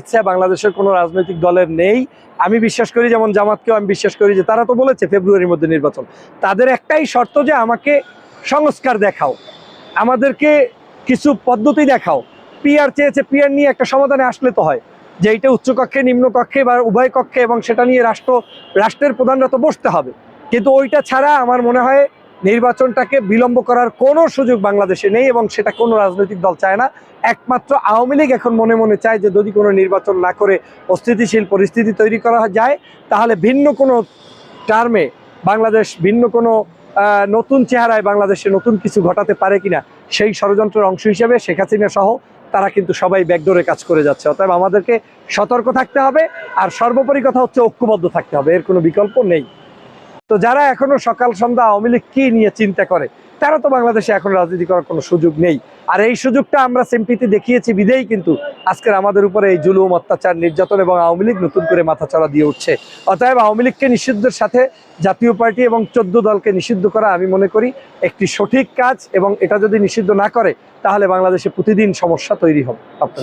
ইচ্ছা বাংলাদেশের কোনো রাজনৈতিক দলের নেই। আমি বিশ্বাস করি, যেমন জামাতকেও আমি বিশ্বাস করি যে তারা তো বলেছে ফেব্রুয়ারির মধ্যে নির্বাচন। তাদের একটাই শর্ত যে আমাকে সংস্কার দেখাও, আমাদেরকে কিছু পদ্ধতি দেখাও। পিয়ার চেয়েছে, পিয়ার নিয়ে একটা সমাধানে আসলে তো হয়, যে এইটা উচ্চকক্ষে নিম্নকক্ষে বা উভয় কক্ষে এবং সেটা নিয়ে রাষ্ট্র, রাষ্ট্রের প্রধানরা তো বসতে হবে। কিন্তু ওইটা ছাড়া আমার মনে হয় নির্বাচনটাকে বিলম্ব করার কোনো সুযোগ বাংলাদেশে নেই এবং সেটা কোনো রাজনৈতিক দল চায় না। একমাত্র আওয়ামী লীগ এখন মনে মনে চায় যে যদি কোনো নির্বাচন না করে অস্থিতিশীল পরিস্থিতি তৈরি করা যায়, তাহলে ভিন্ন কোনো টার্মে বাংলাদেশ, ভিন্ন কোনো নতুন চেহারায় বাংলাদেশে নতুন কিছু ঘটাতে পারে কিনা, সেই ষড়যন্ত্রের অংশ হিসেবে শেখ হাসিনা সহ তারা কিন্তু সবাই ব্যাকডোরে কাজ করে যাচ্ছে। অতএব আমাদেরকে সতর্ক থাকতে হবে আর সর্বোপরি কথা হচ্ছে ঐক্যবদ্ধ থাকতে হবে। এর কোনো বিকল্প নেই। তো যারা এখনও সকাল, সন্ধ্যা আওয়ামী লীগ কি নিয়ে চিন্তা করে, তারা তো বাংলাদেশে এখন রাজনীতি করার কোনো সুযোগ নেই। আর এই সুযোগটা আমরা সিম্পিতে দেখিয়েছি বিদেই কিন্তু আজকের আমাদের উপরে এই জুলুম, অত্যাচার, নির্যাতন এবং আওয়ামী লীগ নতুন করে মাথাচড়া দিয়ে উঠছে। অতএব আওয়ামী লীগকে নিষিদ্ধের সাথে জাতীয় পার্টি এবং চোদ্দ দলকে নিষিদ্ধ করা আমি মনে করি একটি সঠিক কাজ এবং এটা যদি নিষিদ্ধ না করে, তাহলে বাংলাদেশে প্রতিদিন সমস্যা তৈরি হবে। আপনার